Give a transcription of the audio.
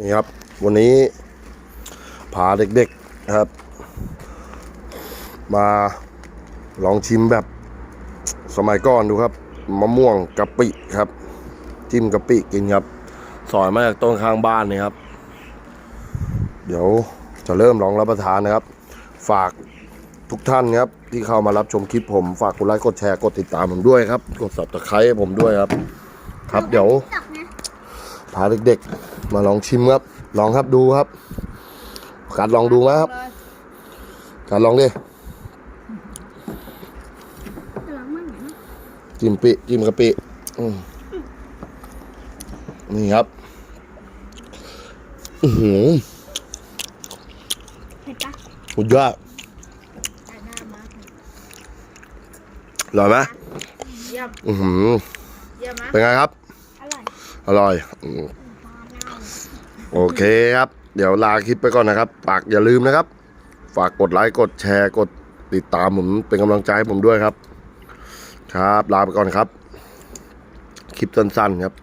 นี่ครับ วันนี้พาเด็กๆนะครับ มาลองชิมแบบสมัยก่อนดูครับมะม่วงกะปิครับ จิ้มกะปิกินครับ สอยมาจากต้นข้างบ้านนี่ครับ เดี๋ยวจะเริ่มลองรับประทานนะครับ ฝากทุกท่านครับ ที่เข้ามารับชมคลิปผมฝากกดไลค์กดแชร์กดติดตามผมด้วยครับ กด subscribe ให้ผมด้วยครับ ครับเดี๋ยวตกนะพาเด็กๆ มาลองชิมครับ ลองครับดูครับการลองดูไหมครับการลองดิหลังมันไหนจิ้มปิจิ้มกะปิอืมนี่ครับอือหือเผ็ดปะสุดยอดแต่หน้ามากอร่อยไหมเยี่ยมอือหือเยี่ยมนะเป็นไงครับ อร่อย อร่อยอืม โอเคครับ เดี๋ยวลาคลิปไปก่อนนะครับ ฝากอย่าลืมนะครับ ฝากกดไลค์กดแชร์กดติดตามผมเป็นกำลังใจให้ผมด้วยครับ ครับลาไปก่อนครับ คลิปสั้นๆครับ